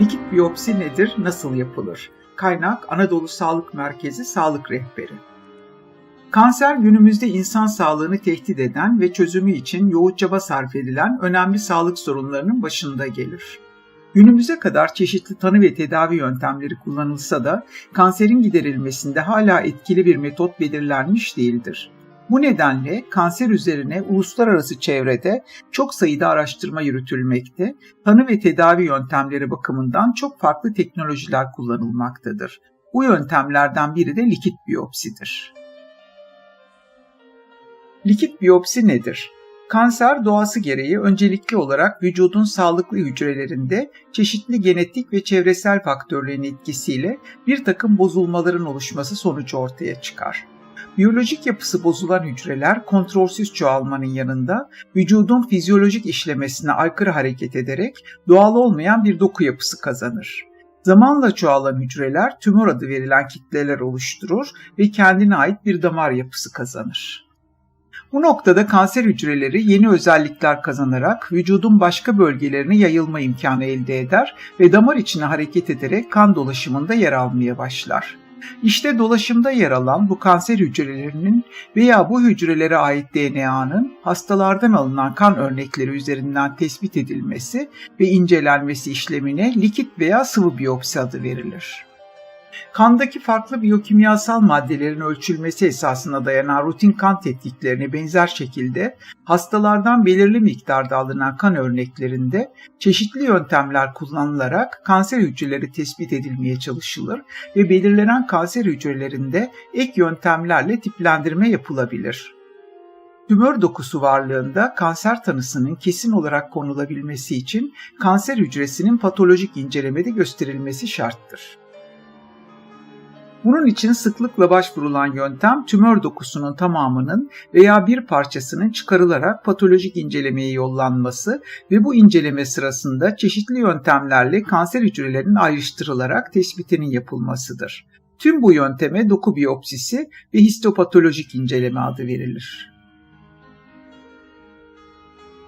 Likit biyopsi nedir, nasıl yapılır? Kaynak Anadolu Sağlık Merkezi Sağlık Rehberi. Kanser günümüzde insan sağlığını tehdit eden ve çözümü için yoğun çaba sarf edilen önemli sağlık sorunlarının başında gelir. Günümüze kadar çeşitli tanı ve tedavi yöntemleri kullanılsa da kanserin giderilmesinde hala etkili bir metot belirlenmiş değildir. Bu nedenle kanser üzerine uluslararası çevrede çok sayıda araştırma yürütülmekte, tanı ve tedavi yöntemleri bakımından çok farklı teknolojiler kullanılmaktadır. Bu yöntemlerden biri de likit biyopsidir. Likit biyopsi nedir? Kanser doğası gereği öncelikli olarak vücudun sağlıklı hücrelerinde çeşitli genetik ve çevresel faktörlerin etkisiyle bir takım bozulmaların oluşması sonucu ortaya çıkar. Biyolojik yapısı bozulan hücreler kontrolsüz çoğalmanın yanında vücudun fizyolojik işlemesine aykırı hareket ederek doğal olmayan bir doku yapısı kazanır. Zamanla çoğalan hücreler tümör adı verilen kitleler oluşturur ve kendine ait bir damar yapısı kazanır. Bu noktada kanser hücreleri yeni özellikler kazanarak vücudun başka bölgelerine yayılma imkanı elde eder ve damar içine hareket ederek kan dolaşımında yer almaya başlar. İşte dolaşımda yer alan bu kanser hücrelerinin veya bu hücrelere ait DNA'nın hastalardan alınan kan örnekleri üzerinden tespit edilmesi ve incelenmesi işlemine likit veya sıvı biyopsi adı verilir. Kandaki farklı biyokimyasal maddelerin ölçülmesi esasına dayanan rutin kan tetkiklerine benzer şekilde hastalardan belirli miktarda alınan kan örneklerinde çeşitli yöntemler kullanılarak kanser hücreleri tespit edilmeye çalışılır ve belirlenen kanser hücrelerinde ek yöntemlerle tiplendirme yapılabilir. Tümör dokusu varlığında kanser tanısının kesin olarak konulabilmesi için kanser hücresinin patolojik incelemede gösterilmesi şarttır. Bunun için sıklıkla başvurulan yöntem tümör dokusunun tamamının veya bir parçasının çıkarılarak patolojik incelemeye yollanması ve bu inceleme sırasında çeşitli yöntemlerle kanser hücrelerinin ayrıştırılarak tespitinin yapılmasıdır. Tüm bu yönteme doku biyopsisi ve histopatolojik inceleme adı verilir.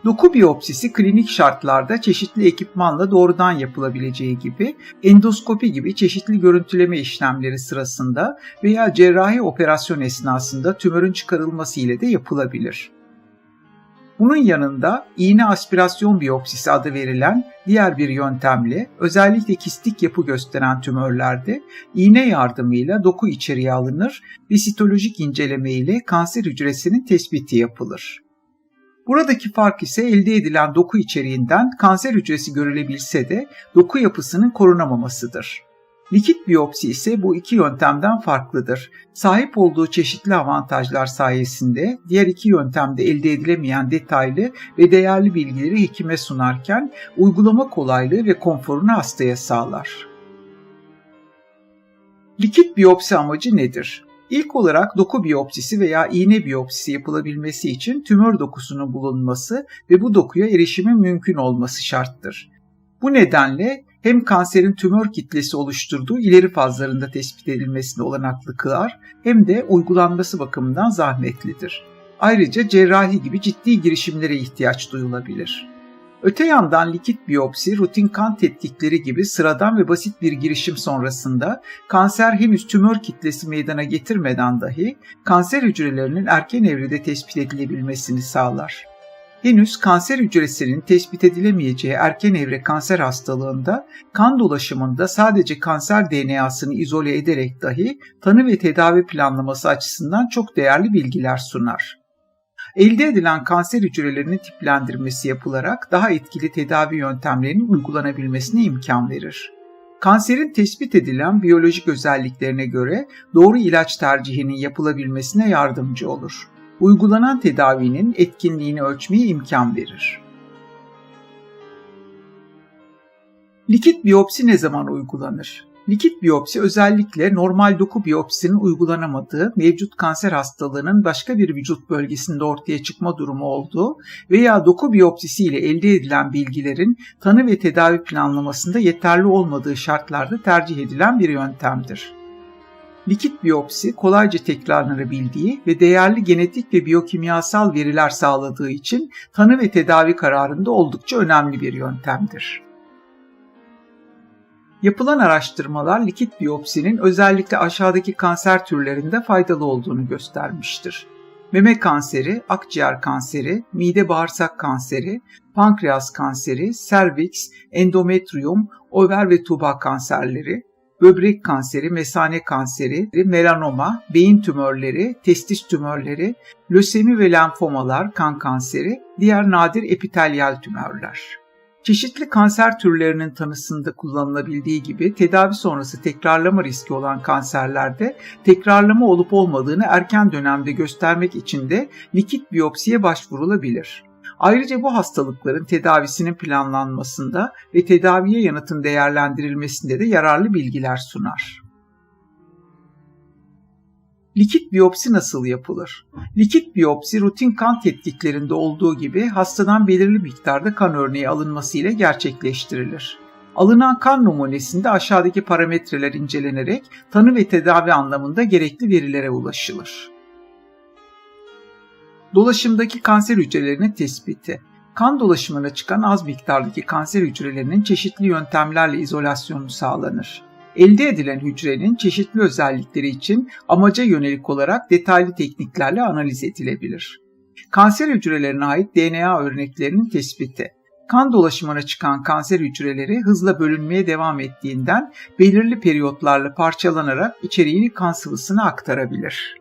Doku biyopsisi klinik şartlarda çeşitli ekipmanla doğrudan yapılabileceği gibi endoskopi gibi çeşitli görüntüleme işlemleri sırasında veya cerrahi operasyon esnasında tümörün çıkarılması ile de yapılabilir. Bunun yanında iğne aspirasyon biyopsisi adı verilen diğer bir yöntemle özellikle kistik yapı gösteren tümörlerde iğne yardımıyla doku içeriye alınır ve sitolojik inceleme ile kanser hücresinin tespiti yapılır. Buradaki fark ise elde edilen doku içeriğinden kanser hücresi görülebilse de doku yapısının korunamamasıdır. Likit biyopsi ise bu iki yöntemden farklıdır. Sahip olduğu çeşitli avantajlar sayesinde diğer iki yöntemde elde edilemeyen detaylı ve değerli bilgileri hekime sunarken uygulama kolaylığı ve konforunu hastaya sağlar. Likit biyopsi amacı nedir? İlk olarak doku biyopsisi veya iğne biyopsisi yapılabilmesi için tümör dokusunun bulunması ve bu dokuya erişimin mümkün olması şarttır. Bu nedenle hem kanserin tümör kitlesi oluşturduğu ileri fazlarında tespit edilmesine olanaklı kılar hem de uygulanması bakımından zahmetlidir. Ayrıca cerrahi gibi ciddi girişimlere ihtiyaç duyulabilir. Öte yandan likit biyopsi, rutin kan tetkikleri gibi sıradan ve basit bir girişim sonrasında kanser henüz tümör kitlesi meydana getirmeden dahi kanser hücrelerinin erken evrede tespit edilebilmesini sağlar. Henüz kanser hücresinin tespit edilemeyeceği erken evre kanser hastalığında kan dolaşımında sadece kanser DNA'sını izole ederek dahi tanı ve tedavi planlaması açısından çok değerli bilgiler sunar. Elde edilen kanser hücrelerinin tiplendirmesi yapılarak daha etkili tedavi yöntemlerinin uygulanabilmesine imkan verir. Kanserin tespit edilen biyolojik özelliklerine göre doğru ilaç tercihinin yapılabilmesine yardımcı olur. Uygulanan tedavinin etkinliğini ölçmeye imkan verir. Likit biyopsi ne zaman uygulanır? Likit biyopsi özellikle normal doku biyopsinin uygulanamadığı, mevcut kanser hastalığının başka bir vücut bölgesinde ortaya çıkma durumu olduğu veya doku biyopsisi ile elde edilen bilgilerin tanı ve tedavi planlamasında yeterli olmadığı şartlarda tercih edilen bir yöntemdir. Likit biyopsi kolayca tekrarlanabildiği ve değerli genetik ve biyokimyasal veriler sağladığı için tanı ve tedavi kararında oldukça önemli bir yöntemdir. Yapılan araştırmalar likit biyopsinin özellikle aşağıdaki kanser türlerinde faydalı olduğunu göstermiştir. Meme kanseri, akciğer kanseri, mide bağırsak kanseri, pankreas kanseri, serviks, endometrium, over ve tuba kanserleri, böbrek kanseri, mesane kanseri, melanoma, beyin tümörleri, testis tümörleri, lösemi ve lenfomalar, kan kanseri, diğer nadir epitelyal tümörler. Çeşitli kanser türlerinin tanısında kullanılabildiği gibi tedavi sonrası tekrarlama riski olan kanserlerde tekrarlama olup olmadığını erken dönemde göstermek için de likit biyopsiye başvurulabilir. Ayrıca bu hastalıkların tedavisinin planlanmasında ve tedaviye yanıtın değerlendirilmesinde de yararlı bilgiler sunar. Likit biyopsi nasıl yapılır? Likit biyopsi rutin kan tetkiklerinde olduğu gibi hastadan belirli miktarda kan örneği alınması ile gerçekleştirilir. Alınan kan numunesinde aşağıdaki parametreler incelenerek tanı ve tedavi anlamında gerekli verilere ulaşılır. Dolaşımdaki kanser hücrelerinin tespiti. Kan dolaşımına çıkan az miktardaki kanser hücrelerinin çeşitli yöntemlerle izolasyonu sağlanır. Elde edilen hücrenin çeşitli özellikleri için amaca yönelik olarak detaylı tekniklerle analiz edilebilir. Kanser hücrelerine ait DNA örneklerinin tespiti. Kan dolaşımına çıkan kanser hücreleri hızla bölünmeye devam ettiğinden belirli periyotlarla parçalanarak içeriğini kan sıvısına aktarabilir.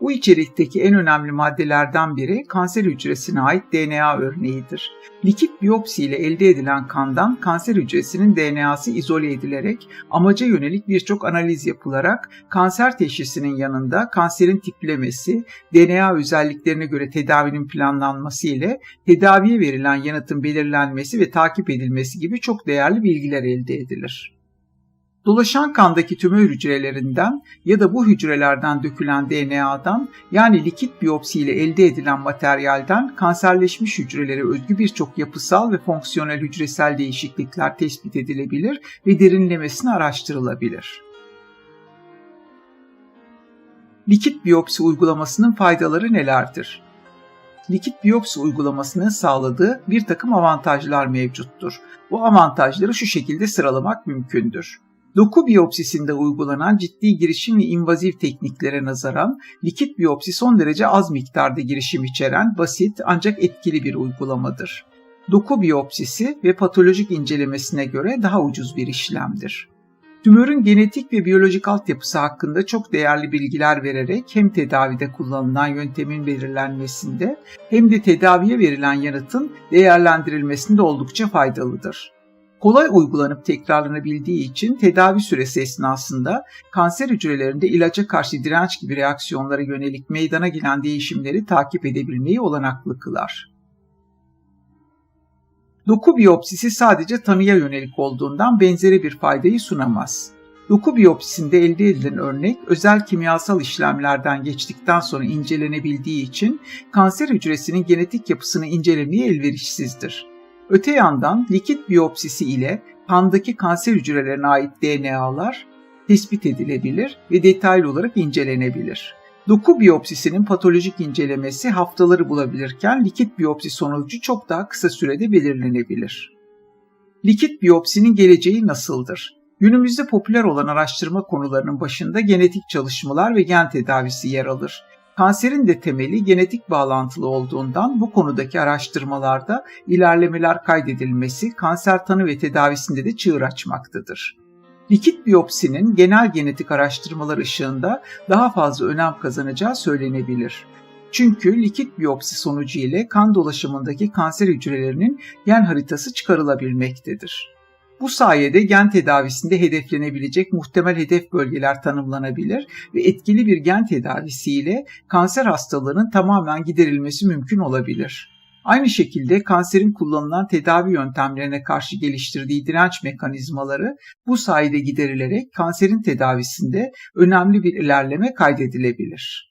Bu içerikteki en önemli maddelerden biri kanser hücresine ait DNA örneğidir. Likit biyopsi ile elde edilen kandan kanser hücresinin DNA'sı izole edilerek amaca yönelik birçok analiz yapılarak kanser teşhisinin yanında kanserin tiplemesi, DNA özelliklerine göre tedavinin planlanması ile tedaviye verilen yanıtın belirlenmesi ve takip edilmesi gibi çok değerli bilgiler elde edilir. Dolaşan kandaki tümör hücrelerinden ya da bu hücrelerden dökülen DNA'dan yani likit biyopsi ile elde edilen materyalden kanserleşmiş hücrelere özgü birçok yapısal ve fonksiyonel hücresel değişiklikler tespit edilebilir ve derinlemesine araştırılabilir. Likit biyopsi uygulamasının faydaları nelerdir? likit biyopsi uygulamasının sağladığı bir takım avantajlar mevcuttur. Bu avantajları şu şekilde sıralamak mümkündür. Doku biyopsisinde uygulanan ciddi girişim ve invaziv tekniklere nazaran likit biyopsi son derece az miktarda girişim içeren basit ancak etkili bir uygulamadır. Doku biyopsisi ve patolojik incelemesine göre daha ucuz bir işlemdir. Tümörün genetik ve biyolojik altyapısı hakkında çok değerli bilgiler vererek hem tedavide kullanılan yöntemin belirlenmesinde hem de tedaviye verilen yanıtın değerlendirilmesinde oldukça faydalıdır kolay uygulanıp tekrarlanabildiği için tedavi süresi esnasında kanser hücrelerinde ilaca karşı direnç gibi reaksiyonlara yönelik meydana gelen değişimleri takip edebilmeyi olanaklı kılar. Doku biyopsisi sadece tanıya yönelik olduğundan benzeri bir faydayı sunamaz. Doku biyopsisinde elde edilen örnek özel kimyasal işlemlerden geçtikten sonra incelenebildiği için kanser hücresinin genetik yapısını incelemeye elverişsizdir. Öte yandan likit biyopsisi ile kandaki kanser hücrelerine ait DNA'lar tespit edilebilir ve detaylı olarak incelenebilir. Doku biyopsisinin patolojik incelemesi haftaları bulabilirken likit biyopsi sonucu çok daha kısa sürede belirlenebilir. Likit biyopsinin geleceği nasıldır? Günümüzde popüler olan araştırma konularının başında genetik çalışmalar ve gen tedavisi yer alır. Kanserin de temeli genetik bağlantılı olduğundan bu konudaki araştırmalarda ilerlemeler kaydedilmesi kanser tanı ve tedavisinde de çığır açmaktadır. Likit biyopsinin genel genetik araştırmalar ışığında daha fazla önem kazanacağı söylenebilir. Çünkü likit biyopsi sonucu ile kan dolaşımındaki kanser hücrelerinin gen haritası çıkarılabilmektedir. Bu sayede gen tedavisinde hedeflenebilecek muhtemel hedef bölgeler tanımlanabilir ve etkili bir gen tedavisiyle kanser hastalığının tamamen giderilmesi mümkün olabilir. Aynı şekilde kanserin kullanılan tedavi yöntemlerine karşı geliştirdiği direnç mekanizmaları bu sayede giderilerek kanserin tedavisinde önemli bir ilerleme kaydedilebilir.